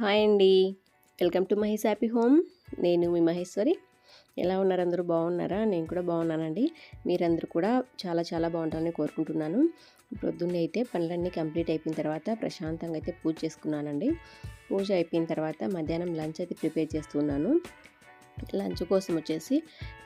Hi అండి. Welcome to Mahesh happy home. నేను మీ మహేశ్వరి. ఎలా ఉన్నారు అందరూ? బాగున్నారా? నేను కూడా బాగున్నానండి. మీరందరూ కూడా చాలా చాలా బాగుంటారని కోరుకుంటున్నాను. పొద్దున్నే అయితే పనులన్నీ కంప్లీట్ అయిపోయిన తర్వాత ప్రశాంతంగా అయితే పూజ చేసుకున్నానండి. పూజ అయిపోయిన తర్వాత మధ్యాహ్నం లంచ్ అయితే ప్రిపేర్ చేస్తున్నాను. లంచ్ కోసం వచ్చేసి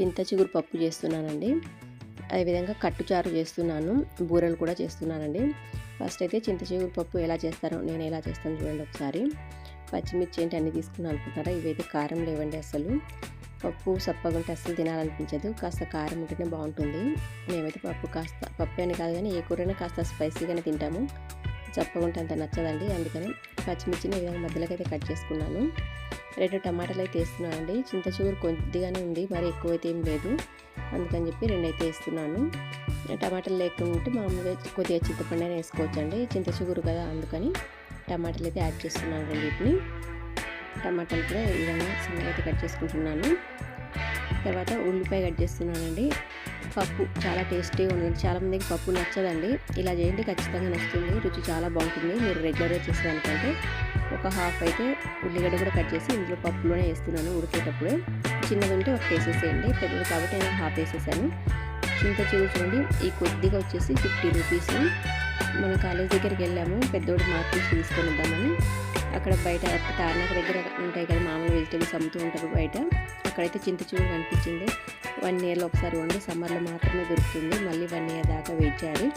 చింత చిగురు పప్పు చేస్తున్నానండి. అదేవిధంగా కట్టుచారు చేస్తున్నాను. బూరెలు కూడా చేస్తున్నానండి. ఫస్ట్ అయితే చింత చిగురు పప్పు ఎలా చేస్తారో నేను ఎలా చేస్తాను చూడండి ఒకసారి. పచ్చిమిర్చి ఏంటి అన్నీ తీసుకున్నాను అనుకుంటారా ఇవైతే కారం లేవండి అసలు. పప్పు సప్పగుంటే అస్సలు తినాలనిపించదు. కాస్త కారం ఉంటేనే బాగుంటుంది. మేమైతే పప్పు కాస్త పప్పు అని కాదు కానీ ఏ కూరైనా కాస్త స్పైసీగానే తింటాము. చప్పగుంటే అంత నచ్చదండి. అందుకని పచ్చిమిర్చిని ఈ విధంగా మధ్యలోకి అయితే కట్ చేసుకున్నాను. రెండు టమాటాలు అయితే వేస్తున్నానండి. చింత చిగురు కొద్దిగానే ఉంది. మరి ఎక్కువైతే ఏం లేదు. అందుకని చెప్పి రెండు అయితే వేస్తున్నాను. టమాటాలు లేకుంటే మామూలుగా కొద్దిగా చింతపండు అయినా వేసుకోవచ్చండి. కదా అందుకని టమాటాలు అయితే యాడ్ చేస్తున్నాను రెండింటిని టమాటాలు కూడా ఈ విధంగా చిన్నగా అయితే కట్ చేసుకుంటున్నాను. తర్వాత ఉల్లిపాయ కట్ చేస్తున్నానండి పప్పు చాలా టేస్టీగా ఉంటుంది చాలామందికి పప్పు నచ్చదండి. ఇలా చేయండి ఖచ్చితంగా నచ్చుతుంది. రుచి చాలా బాగుంటుంది. మీరు రెగ్యులర్గా చేసేదానికంటే ఒక హాఫ్ అయితే ఉల్లిగడ్డ కూడా కట్ చేసి ఇందులో పప్పులోనే వేస్తున్నాను ఉడికేటప్పుడు. చిన్నది ఉంటే ఒక వేసేసేయండి పెద్దది కాబట్టి నేను హాఫ్ వేసేసాను. చింత చూడండి. ఈ కొద్దిగా వచ్చేసి ఫిఫ్టీ రూపీస్. మన కాలేజ్ దగ్గరికి వెళ్ళాము. పెద్దోడు మార్కెట్ తీసుకొని వద్దామని. అక్కడ బయట తార్నాక దగ్గర ఉంటాయి కదా మామూలు వెజిటేబుల్స్ అమ్ముతూ ఉంటారు బయట. అక్కడైతే చింత చిగురు కనిపించింది. వన్ ఇయర్లో ఒకసారి వండి సమ్మర్లో మాత్రమే దొరుకుతుంది. మళ్ళీ వన్ ఇయర్ దాకా వెయిట్ చేయాలి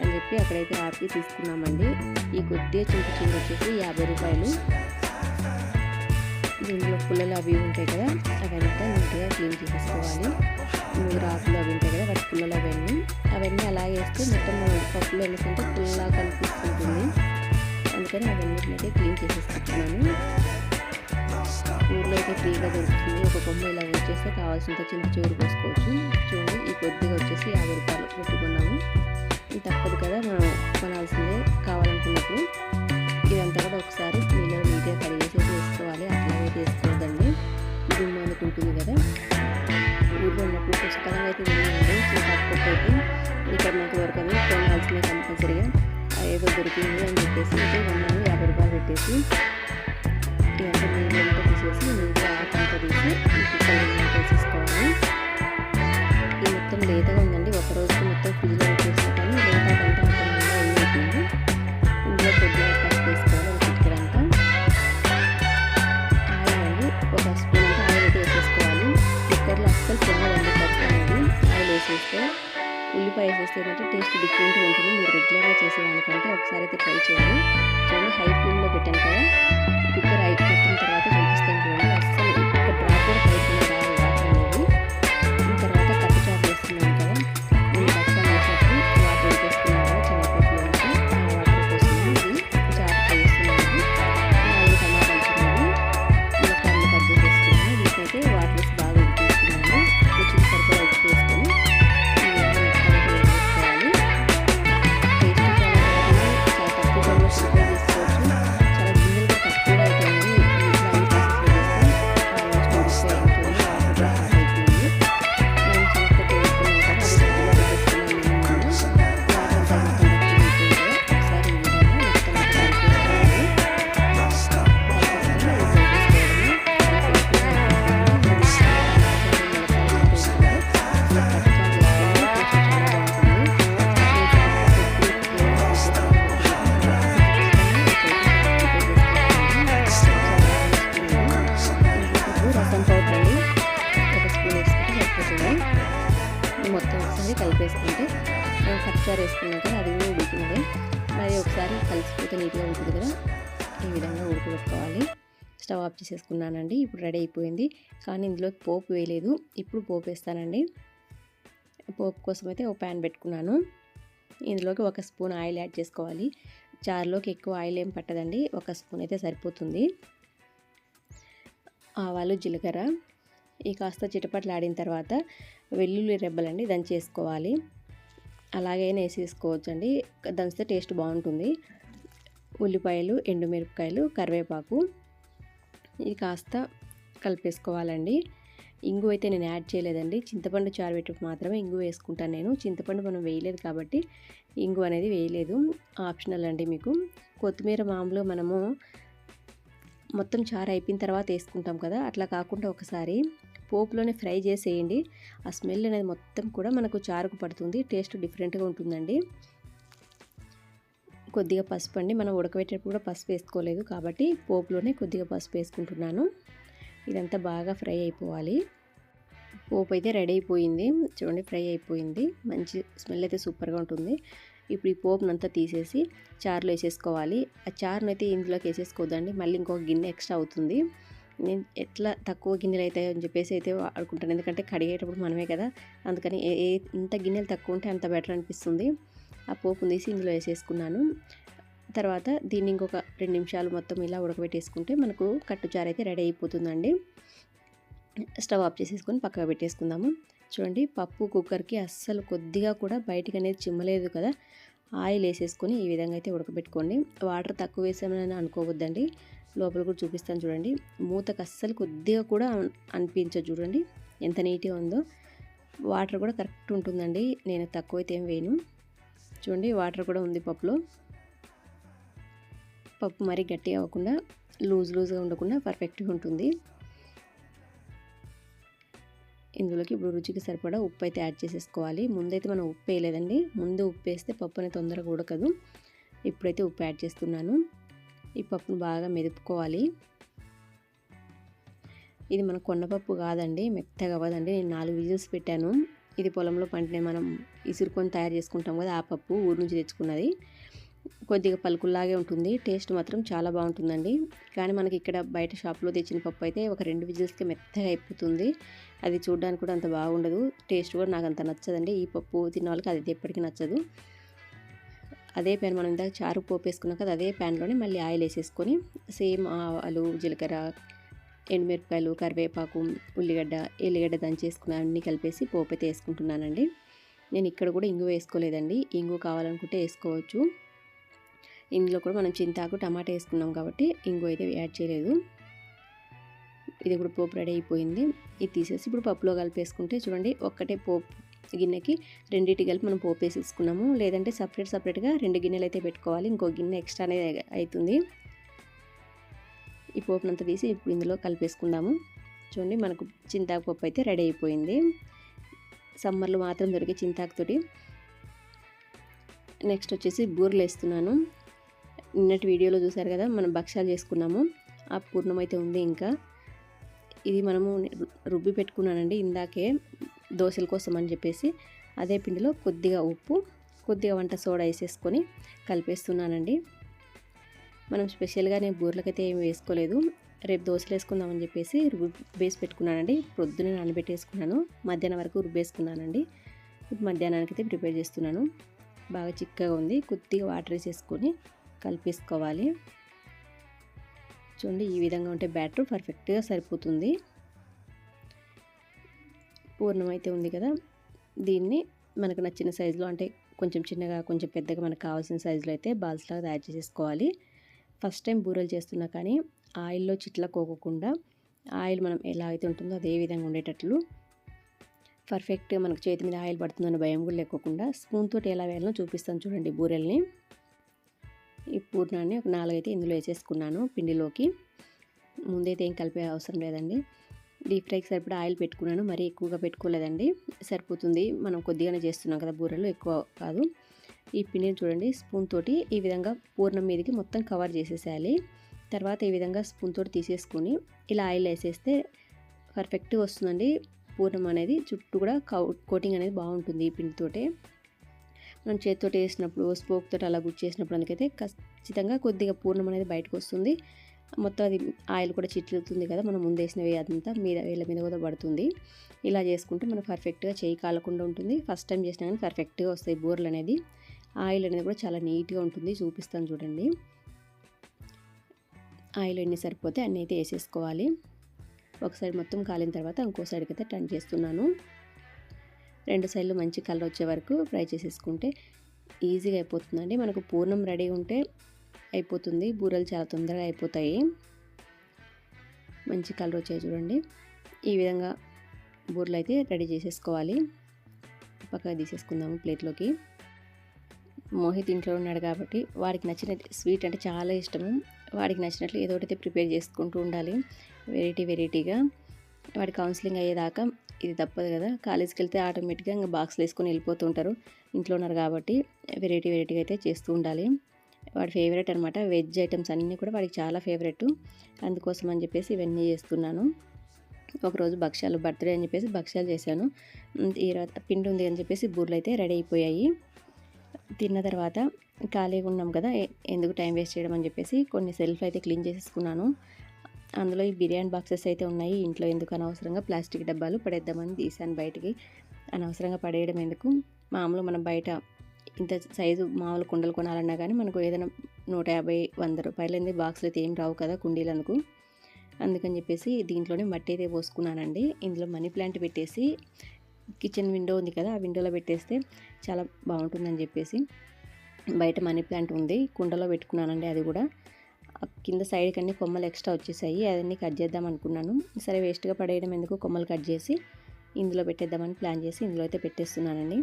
అని చెప్పి అక్కడైతే ఆపి తీసుకున్నామండి. ఈ కొద్దిగా చింత చిగురు వచ్చేసి యాభై రూపాయలు. దీంట్లో పుల్లలు అవి ఉంటాయి కదా అవంతా నీట్గా క్లీన్ చేసేసుకోవాలి. మూడు ఆకులు అవి ఉంటాయి కదా వాటి పుల్లలు అవన్నీ. అవన్నీ అలా వేస్తే మొత్తం పప్పులు ఎందుకంటే పుల్లలా కనిపిస్తుంటుంది. అందుకని అవన్నిటినైతే క్లీన్ చేసేసుకుంటున్నాను. ఊర్లో అయితే ఫ్రీగా దొరుకుతుంది. ఒక కొమ్మ ఇలా వచ్చేస్తే కావాల్సినంత చింత చివరి పోసుకోవచ్చు. చూడండి ఈ కొద్దిగా వచ్చేసి యాభై రూపాయలు పెట్టుకున్నాము ఇది తప్పదు కదా మనం కొనాల్సిందే కావాలనుకున్నప్పుడు. ఇదంతా కూడా ఒకసారి నీళ్ళు నీట్గా కడిగేసేసి వేసుకోవాలి. అట్లాగే వేసుకోవద్దండి దుమ్ము అనుకుంటుంది కదా. ఊళ్ళో ఉన్నప్పుడు పుస్తకాలు అయితే ఉన్నాయండి కాకపోతే ఇక్కడ నాకు దొరకదు. కొనాల్సిందే కంపల్సరీగా. ఏదో దొరికింది అని చెప్పేసి అయితే వందలు యాభై రూపాయలు పెట్టేసి ఇదంతా నీళ్ళంతా తీసేసి నీట్గా ఆకంత తీసి కుక్కలు వేసేసుకోవాలి ఈ మొత్తం లేతగా ఉందండి. ఒక రోజుకి మొత్తం ఫ్రిడ్జ్లో చేస్తే ఏంటంటే టేస్ట్ డిఫరెంట్గా ఉంటుంది. మీరు రెగ్యులర్గా చేసేదానికంటే ఒకసారి అయితే ట్రై చేయండి. చూడండి హై ఫ్లేమ్లో పెట్టాను కదా. కుక్కర్ హై పెట్టిన తర్వాత చూపిస్తాను చూడండి. అస్సలు మనం వేసుకున్నాక అది కూడా ఉడికినదే మరి ఒకసారి కలిసిపోతే నీట్గా ఉంటుంది కదా. ఈ విధంగా ఉడకబెట్టుకోవాలి. స్టవ్ ఆఫ్ చేసేసుకున్నానండి. ఇప్పుడు రెడీ అయిపోయింది. కానీ ఇందులో పోపు వేయలేదు. ఇప్పుడు పోపు వేస్తానండి. పోపు కోసం అయితే ఒక ప్యాన్ పెట్టుకున్నాను. ఇందులోకి ఒక స్పూన్ ఆయిల్ యాడ్ చేసుకోవాలి. చారులోకి ఎక్కువ ఆయిల్ ఏం పట్టదండి. ఒక స్పూన్ అయితే సరిపోతుంది. ఆవాలు జీలకర్ర ఈ కాస్త చిటపట్లు ఆడిన తర్వాత వెల్లుల్లి రెబ్బలండి దంచేసుకోవాలి అలాగైనా వేసేసుకోవచ్చు అండి దంచితే టేస్ట్ బాగుంటుంది. ఉల్లిపాయలు ఎండుమిరపకాయలు కరివేపాకు ఇది కాస్త కలిపేసుకోవాలండి. ఇంగు అయితే నేను యాడ్ చేయలేదండి. చింతపండు చారు పెట్టి మాత్రమే ఇంగు వేసుకుంటాను నేను. చింతపండు మనం వేయలేదు కాబట్టి ఇంగు అనేది వేయలేదు. ఆప్షనల్ అండి మీకు. కొత్తిమీర మామూలు మనము మొత్తం చారు అయిపోయిన తర్వాత వేసుకుంటాం కదా అట్లా కాకుండా ఒకసారి పోపులోనే ఫ్రై చేసేయండి. ఆ స్మెల్ అనేది మొత్తం కూడా మనకు చారుకు పడుతుంది. టేస్ట్ డిఫరెంట్గా ఉంటుందండి. కొద్దిగా పసుపు అండి. మనం ఉడకబెట్టేటప్పుడు కూడా పసుపు వేసుకోలేదు కాబట్టి పోపులోనే కొద్దిగా పసుపు వేసుకుంటున్నాను. ఇదంతా బాగా ఫ్రై అయిపోవాలి. పోపు అయితే రెడీ అయిపోయింది. చూడండి ఫ్రై అయిపోయింది. మంచి స్మెల్ అయితే సూపర్గా ఉంటుంది. ఇప్పుడు ఈ పోపునంతా తీసేసి చారులో వేసేసుకోవాలి. ఆ చారును అయితే ఇందులోకి వేసేసుకోవద్దండి. మళ్ళీ ఇంకొక గిన్నె ఎక్స్ట్రా అవుతుంది. నేను ఎట్లా తక్కువ గిన్నెలు అవుతాయో అని చెప్పేసి అయితే వాడుకుంటాను. ఎందుకంటే కడిగేటప్పుడు మనమే కదా. అందుకని ఏ ఎంత గిన్నెలు తక్కువ ఉంటే అంత బెటర్ అనిపిస్తుంది. ఆ పోపుని తీసి ఇందులో వేసేసుకున్నాను. తర్వాత దీన్ని ఇంకొక రెండు నిమిషాలు మొత్తం ఇలా ఉడకబెట్టేసుకుంటే మనకు కట్టుచారు అయితే రెడీ అయిపోతుందండి. స్టవ్ ఆఫ్ చేసేసుకొని పక్కకు పెట్టేసుకుందాము. చూడండి పప్పు కుక్కర్కి అస్సలు కొద్దిగా కూడా బయటికి అనేది చిమ్మలేదు కదా. ఆయిల్ వేసేసుకొని ఈ విధంగా అయితే ఉడకబెట్టుకోండి. వాటర్ తక్కువ వేసామని అనుకోవద్దండి. లోపల కూడా చూపిస్తాను చూడండి. మూతకు అస్సలు కొద్దిగా కూడా అనిపించదు చూడండి. ఎంత నీట్గా ఉందో. వాటర్ కూడా కరెక్ట్ ఉంటుందండి. నేను తక్కువ అయితే ఏం వేయను. చూడండి వాటర్ కూడా ఉంది పప్పులో. పప్పు మరీ గట్టిగా అవ్వకుండా లూజ్ లూజ్గా ఉండకుండా పర్ఫెక్ట్గా ఉంటుంది. ఇందులోకి ఇప్పుడు రుచికి సరిపడా ఉప్పు అయితే యాడ్ చేసేసుకోవాలి. ముందైతే మనం ఉప్పు వేయలేదండి. ముందు ఉప్పు వేస్తే పప్పు అనేది తొందరగా ఉడకదు. ఇప్పుడైతే ఉప్పు యాడ్ చేస్తున్నాను. ఈ పప్పును బాగా మెదుపుకోవాలి. ఇది మన కొండపప్పు కాదండి మెత్తగా అవ్వదండి. నేను నాలుగు విజిల్స్ పెట్టాను. ఇది పొలంలో పంటనే మనం ఇసురుకొని తయారు చేసుకుంటాం కదా ఆ పప్పు ఊరు నుంచి తెచ్చుకున్నది. కొద్దిగా పలుకుల్లాగే ఉంటుంది. టేస్ట్ మాత్రం చాలా బాగుంటుందండి. కానీ మనకి ఇక్కడ బయట షాప్లో తెచ్చిన పప్పు అయితే ఒక రెండు విజిల్స్కి మెత్తగా అయిపోతుంది. అది చూడడానికి కూడా అంత బాగుండదు. టేస్ట్ కూడా నాకు అంత నచ్చదండి. ఈ పప్పు తిన్న వాళ్ళకి అది ఎప్పటికీ నచ్చదు. అదే ప్యాన్ మనం ఇందాక చారు పోపేసుకున్నాం కదా అదే ప్యాన్లోనే మళ్ళీ ఆయిల్ వేసేసుకొని సేమ్ ఆవాలు జీలకర్ర ఎండుమిరపకాయలు కరివేపాకు ఉల్లిగడ్డ ఎల్లిగడ్డ దంచేసుకుని అన్నీ కలిపేసి పోపు అయితే వేసుకుంటున్నానండి. నేను ఇక్కడ కూడా ఇంగు వేసుకోలేదండి. ఇంగు కావాలనుకుంటే వేసుకోవచ్చు. ఇందులో కూడా మనం చింతాకు టమాటా వేసుకున్నాం కాబట్టి ఇంగు అయితే యాడ్ చేయలేదు. ఇది ఇప్పుడు పోపు రెడీ అయిపోయింది. ఇది తీసేసి ఇప్పుడు పప్పులో కలిపేసుకుంటే చూడండి ఒక్కటే పోపు గిన్నెకి రెండింటి కలిపి మనం పోపు వేసేసుకున్నాము లేదంటే సపరేట్ సపరేట్గా రెండు గిన్నెలు అయితే పెట్టుకోవాలి. ఇంకో గిన్నె ఎక్స్ట్రా అనేది అవుతుంది ఈ పోపునంతా తీసి ఇప్పుడు ఇందులో కలిపేసుకుందాము. చూడండి మనకు చింతాకు పప్పు అయితే రెడీ అయిపోయింది. సమ్మర్లో మాత్రం దొరికే చింతాకుతోటి నెక్స్ట్ వచ్చేసి బూరెలు వేస్తున్నాను. నిన్నటి వీడియోలో చూసారు కదా మనం భక్ష్యాలు చేసుకున్నాము. ఆ పూర్ణం అయితే ఉంది ఇంకా. ఇది మనము రుబ్బి పెట్టుకున్నానండి ఇందాకే. దోశల కోసం అని చెప్పేసి అదే పిండిలో కొద్దిగా ఉప్పు కొద్దిగా వంట సోడా వేసేసుకొని కలిపేస్తున్నానండి. మనం స్పెషల్గా నేను బూరెలకైతే ఏమి వేసుకోలేదు. రేపు దోశలు వేసుకుందామని చెప్పేసి రుబ్బేసి పెట్టుకున్నానండి. పొద్దున్నే నానబెట్టేసుకున్నాను. మధ్యాహ్నం వరకు రుబ్బేసుకున్నానండి. ఇప్పుడు మధ్యాహ్నానికి అయితే ప్రిపేర్ చేస్తున్నాను. బాగా చిక్కగా ఉంది. కొద్దిగా వాటర్ వేసేసుకొని కలిపేసుకోవాలి. చూడండి ఈ విధంగా ఉంటే బ్యాటర్ పర్ఫెక్ట్గా సరిపోతుంది. పూర్ణం అయితే ఉంది కదా దీన్ని మనకు నచ్చిన సైజులో అంటే కొంచెం చిన్నగా కొంచెం పెద్దగా మనకు కావాల్సిన సైజులో అయితే బాల్స్ లాగా తయారు చేసేసుకోవాలి. ఫస్ట్ టైం బూరెలు చేస్తున్నా కానీ ఆయిల్లో చిట్లకోకుండా ఆయిల్ మనం ఎలా అయితే ఉంటుందో అదే విధంగా ఉండేటట్లు పర్ఫెక్ట్గా మనకు చేతి మీద ఆయిల్ పడుతుందన్న భయం కూడా లేకోకుండా స్పూన్ తోటి ఎలా వేయాలో చూపిస్తాను చూడండి బూరెల్ని. ఈ పూర్ణాన్ని ఒక నాలుగైతే ఇందులో వేసేసుకున్నాను పిండిలోకి. ముందైతే ఏం కలిపే అవసరం లేదండి. డీప్ ఫ్రైకి సరిపడా ఆయిల్ పెట్టుకున్నాను. మరీ ఎక్కువగా పెట్టుకోలేదండి. సరిపోతుంది. మనం కొద్దిగానే చేస్తున్నాం కదా బూరెలు. ఎక్కువ కాదు. ఈ పిండిని చూడండి. స్పూన్ తోటి ఈ విధంగా పూర్ణం మీదకి మొత్తం కవర్ చేసేసేయాలి. తర్వాత ఈ విధంగా స్పూన్ తోటి తీసేసుకొని ఇలా ఆయిల్ వేసేస్తే పర్ఫెక్ట్గా వస్తుందండి. పూర్ణం అనేది చుట్టూ కూడా కోటింగ్ అనేది బాగుంటుంది ఈ పిండితోటే మనం చేతితో వేసినప్పుడు స్పోక్ తోటి అలా గుచ్చేసినప్పుడు అందుకైతే ఖచ్చితంగా కొద్దిగా పూర్ణం అనేది బయటకు వస్తుంది. మొత్తం అది ఆయిల్ కూడా చిట్లుతుంది కదా మనం ముందేసినవి అదంతా మీద వేల మీద కూడా పడుతుంది. ఇలా చేసుకుంటే మనం పర్ఫెక్ట్గా చేయి కాలకుండా ఉంటుంది. ఫస్ట్ టైం చేసినా కానీ పర్ఫెక్ట్గా వస్తాయి బూరెలు అనేది. ఆయిల్ అనేది కూడా చాలా నీట్గా ఉంటుంది చూపిస్తాను చూడండి. ఆయిల్ ఎన్ని సరిపోతే అన్నీ అయితే వేసేసుకోవాలి. ఒక సైడ్ మొత్తం కాలిన తర్వాత ఇంకో సైడ్కి అయితే టర్న్ చేస్తున్నాను. రెండు సైడ్లు మంచి కలర్ వచ్చే వరకు ఫ్రై చేసేసుకుంటే ఈజీగా అయిపోతుందండి. మనకు పూర్ణం రెడీ ఉంటే అయిపోతుంది. బూరెలు చాలా తొందరగా అయిపోతాయి. మంచి కలర్ వచ్చాయి చూడండి. ఈ విధంగా బూరెలు అయితే రెడీ చేసేసుకోవాలి. పక్కగా తీసేసుకుందాము ప్లేట్లోకి. మోహిత్ ఇంట్లో ఉన్నాడు కాబట్టి వాడికి నచ్చిన స్వీట్ అంటే చాలా ఇష్టము వాడికి నచ్చినట్లు ఏదో ఒకటి ప్రిపేర్ చేసుకుంటూ ఉండాలి. వెరైటీ వెరైటీగా. వాడి కౌన్సిలింగ్ అయ్యేదాకా ఇది తప్పదు కదా. కాలేజీకి వెళ్తే ఆటోమేటిక్గా ఇంకా బాక్స్లు వేసుకొని వెళ్ళిపోతుంటారు ఇంట్లో ఉన్నారు కాబట్టి వెరైటీ వెరైటీగా అయితే చేస్తూ ఉండాలి. వాడి ఫేవరెట్ అనమాట వెజ్ ఐటమ్స్ అన్నీ కూడా వాడికి చాలా ఫేవరెట్. అందుకోసం అని చెప్పేసి ఇవన్నీ చేస్తున్నాను. ఒకరోజు భక్ష్యాలు బర్త్డే అని చెప్పేసి భక్ష్యాలు చేశాను. ఈ పిండి ఉంది అని చెప్పేసి బూర్లు అయితే రెడీ అయిపోయాయి. తిన్న తర్వాత ఖాళీగా ఉన్నాం కదా ఎందుకు టైం వేస్ట్ చేయడం అని చెప్పేసి కొన్ని సెల్ఫ్ అయితే క్లీన్ చేసేసుకున్నాను. అందులో ఈ బిర్యానీ బాక్సెస్ అయితే ఉన్నాయి. ఇంట్లో ఎందుకు అనవసరంగా ప్లాస్టిక్ డబ్బాలు పడేద్దామని తీసాను బయటికి. అనవసరంగా పడేయడం ఎందుకు? మామూలు మనం బయట ఇంత సైజు మామూలు కుండలు కొనాలన్నా కానీ మనకు ఏదైనా నూట యాభై వంద రూపాయలైంది బాక్స్లు అయితే ఏం రావు కదా కుండీలందుకు అందుకని చెప్పేసి దీంట్లోనే మట్టి అయితే పోసుకున్నానండి. ఇందులో మనీ ప్లాంట్ పెట్టేసి కిచెన్ విండో ఉంది కదా ఆ విండోలో పెట్టేస్తే చాలా బాగుంటుందని చెప్పేసి బయట మనీ ప్లాంట్ ఉంది కుండలో పెట్టుకున్నానండి అది కూడా. కింద సైడ్కి అన్ని కొమ్మలు ఎక్స్ట్రా వచ్చేసాయి అవన్నీ కట్ చేద్దాం అనుకున్నాను. సరే వేస్ట్గా పడేయడం ఎందుకు కొమ్మలు కట్ చేసి ఇందులో పెట్టేద్దామని ప్లాన్ చేసి ఇందులో అయితే పెట్టేస్తున్నానండి.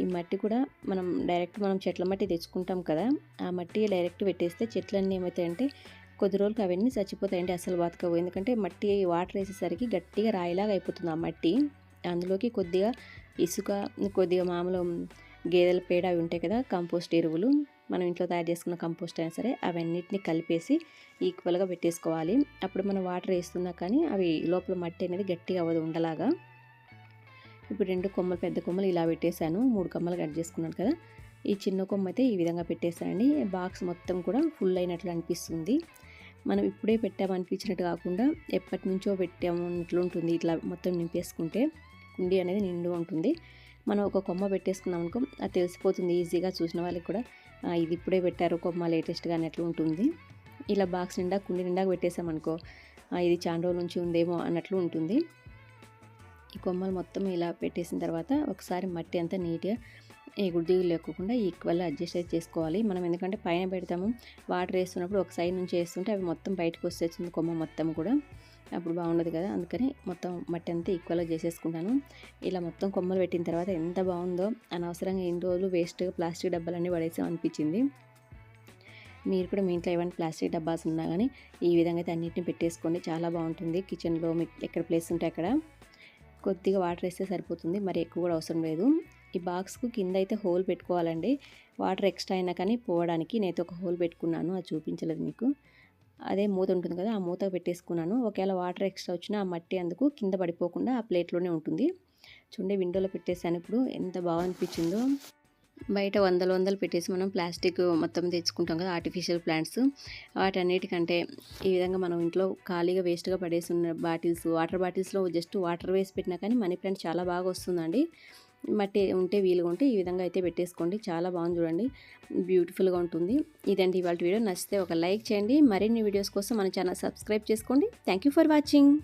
ఈ మట్టి కూడా మనం డైరెక్ట్ మనం చెట్ల మట్టి తెచ్చుకుంటాం కదా ఆ మట్టి డైరెక్ట్ పెట్టేస్తే చెట్లన్నీ ఏమవుతాయంటే కొద్ది రోజులకి అవన్నీ చచ్చిపోతాయండి అసలు బతకవు. ఎందుకంటే మట్టి వాటర్ వేసేసరికి గట్టిగా రాయిలాగా అయిపోతుంది ఆ మట్టి. అందులోకి కొద్దిగా ఇసుక కొద్దిగా మామూలు గేదెల పేడ అవి ఉంటాయి కదా కంపోస్ట్ ఎరువులు మనం ఇంట్లో తయారు చేసుకున్న కంపోస్ట్ అయినా సరే అవన్నిటిని కలిపేసి ఈక్వల్గా పెట్టేసుకోవాలి. అప్పుడు మనం వాటర్ వేస్తున్నా కానీ అవి లోపల మట్టి అనేది గట్టిగా అవ్వదు ఉండలాగా. ఇప్పుడు రెండు కొమ్మలు పెద్ద కొమ్మలు ఇలా పెట్టేశాను. మూడు కొమ్మలు కట్ చేసుకున్నాను కదా. ఈ చిన్న కొమ్మ అయితే ఈ విధంగా పెట్టేశానండి. బాక్స్ మొత్తం కూడా ఫుల్ అయినట్లు అనిపిస్తుంది. మనం ఇప్పుడే పెట్టామనిపించినట్టు కాకుండా ఎప్పటి నుంచో పెట్టాము ఉంటుంది. ఇట్లా మొత్తం నింపేసుకుంటే కుండీ అనేది నిండు ఉంటుంది. మనం ఒక కొమ్మ పెట్టేసుకున్నాం అనుకో అది తెలిసిపోతుంది. ఈజీగా చూసిన వాళ్ళకి కూడా ఇది ఇప్పుడే పెట్టారు కొమ్మ లేటెస్ట్గా అన్నట్లు ఉంటుంది. ఇలా బాక్స్ నిండా కుండి నిండా పెట్టేసామనుకో ఇది చాలా రోజుల నుంచి ఉందేమో అన్నట్లు ఉంటుంది. ఈ కొమ్మలు మొత్తం ఇలా పెట్టేసిన తర్వాత ఒకసారి మట్టి అంతా నీట్గా ఎగుడు లేకుండా ఈక్వల్ అడ్జస్ట్ చేసుకోవాలి. మనం ఎందుకంటే పైన పెడతాము వాటర్ వేస్తున్నప్పుడు ఒక సైడ్ నుంచి వేస్తుంటే అవి మొత్తం బయటకు వచ్చేస్తుంది కొమ్మ మొత్తం కూడా. అప్పుడు బాగుండదు కదా అందుకని మొత్తం మట్టి అంతా ఈక్వల్గా చేసేసుకుంటాను. ఇలా మొత్తం కొమ్మలు పెట్టిన తర్వాత ఎంత బాగుందో అనవసరంగా ఎన్ని రోజులు వేస్ట్గా ప్లాస్టిక్ డబ్బాలన్నీ పడేసాం అనిపించింది. మీరు కూడా మీ ఇంట్లో ఏమైనా ప్లాస్టిక్ డబ్బాస్ ఉన్నా కానీ ఈ విధంగా అయితే అన్నింటిని పెట్టేసుకోండి. చాలా బాగుంటుంది. కిచెన్లో మీకు ఎక్కడ ప్లేస్ ఉంటే అక్కడ. కొద్దిగా వాటర్ వేస్తే సరిపోతుంది. మరి ఎక్కువ కూడా అవసరం లేదు. ఈ బాక్స్కు కింద అయితే హోల్ పెట్టుకోవాలండి. వాటర్ ఎక్స్ట్రా అయినా కానీ పోవడానికి నేనైతే ఒక హోల్ పెట్టుకున్నాను. అది చూపించలేదు మీకు. అదే మూత ఉంటుంది కదా ఆ మూత పెట్టేసుకున్నాను. ఒకవేళ వాటర్ ఎక్స్ట్రా వచ్చినా ఆ మట్టి అందుకు కింద పడిపోకుండా ఆ ప్లేట్లోనే ఉంటుంది. చూడండి విండోలో పెట్టేసాను ఇప్పుడు. ఎంత బాగా అనిపించిందో. బయట వందలు వందలు పెట్టేసి మనం ప్లాస్టిక్ మొత్తం తెచ్చుకుంటాం కదా ఆర్టిఫిషియల్ ప్లాంట్స్ వాటన్నిటికంటే ఈ విధంగా మనం ఇంట్లో ఖాళీగా వేస్ట్గా పడేసి ఉన్న బాటిల్స్ వాటర్ బాటిల్స్లో జస్ట్ వాటర్ వేసి పెట్టినా కానీ మనీ ప్లాంట్ చాలా బాగా వస్తుందండి. మట్టి ఉంటే వీలుగా ఉంటే ఈ విధంగా అయితే పెట్టేసుకోండి. చాలా బాగుంది చూడండి. బ్యూటిఫుల్గా ఉంటుంది. ఇదండి ఇవాళ వీడియో. నచ్చితే ఒక లైక్ చేయండి. మరిన్ని వీడియోస్ కోసం మన ఛానల్ సబ్స్క్రైబ్ చేసుకోండి. Thank for watching